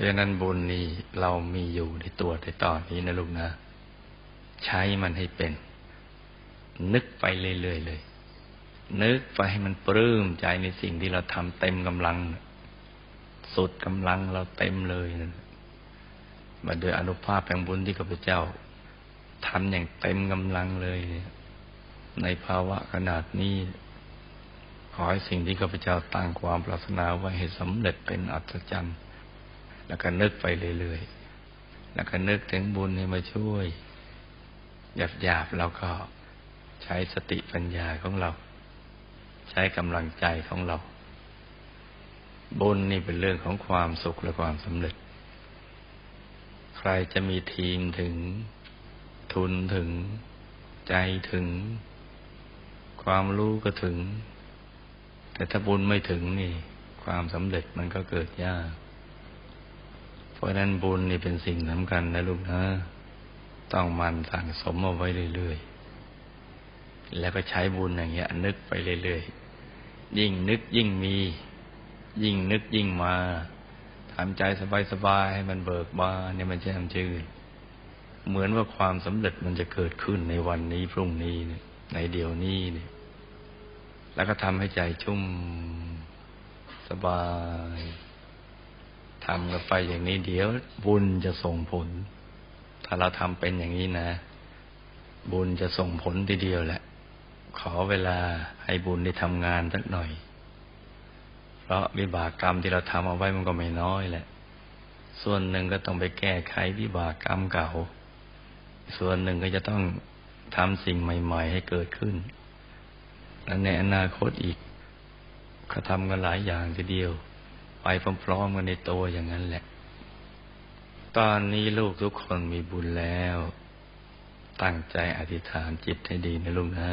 ราะฉะนั้นบุญนี้เรามีอยู่ในตัวในตอนนี้นะลูกนะ ใช้มันให้เป็น นึกไปเรื่อยๆเลย นึกไปให้มันปลื้มใจในสิ่งที่เราทำเต็มกำลัง สุดกำลังเราเต็มเลยนะมาโดยอนุภาพแห่งบุญที่ข้าพเจ้าทำอย่างเต็มกำลังเลยในภาวะขนาดนี้ ขอให้สิ่งที่ข้าพเจ้าตั้งความปรารถนาไว้ให้สำเร็จเป็นอัศจรรย์ แล้วก็นึกไปเรื่อยๆ แล้วก็นึกถึงบุญให้มาช่วย หยาบๆเราก็ใช้สติปัญญาของเรา ใช้กำลังใจของเรา บุญนี่เป็นเรื่องของความสุขและความสำเร็จ ใครจะมีทีมถึงทุนถึงใจถึง ความรู้ก็ถึง แต่ถ้าบุญไม่ถึงนี่ ความสำเร็จมันก็เกิดยาก เพราะนั้นบุญนี่เป็นสิ่งสำคัญนะลูกนะ ต้องมันสั่งสมเอาไว้เรื่อยๆ แล้วก็ใช้บุญอย่างเงี้ย นึกไปเรื่อยๆ ยิ่งนึกยิ่งมี ยิ่งนึกยิ่งมาทำใจสบายๆให้มันเบิกบานเนี่ยมันแจ่มชื่นเหมือนว่าความสำเร็จมันจะเกิดขึ้นในวันนี้พรุ่งนี้เนี่ย ในเดี๋ยวนี้เนี่ย แล้วก็ทำให้ใจชุ่มสบายำกันไปอย่างนี้เดี๋ยวบุญจะส่งผล ถ้าเราทำเป็นอย่างนี้นะ บุญจะส่งผลทีเดียวแหละ ขอเวลาให้บุญได้ทำงานสักหน่อย เพราะวิบากกรรมที่เราทำเอาไว้มันก็ไม่น้อยแหละ ส่วนหนึ่งก็ต้องไปแก้ไขวิบากกรรมเก่า ส่วนหนึ่งก็จะต้องทำสิ่งใหม่ ๆ ให้เกิดขึ้น และในอนาคตอีกเขาทำกันหลายอย่างทีเดียว ไปพร้อมๆกันในตัวอย่างนั้นแหละ ตอนนี้ลูกทุกคนมีบุญแล้ว ตั้งใจอธิษฐานจิตให้ดีนะลูกนะ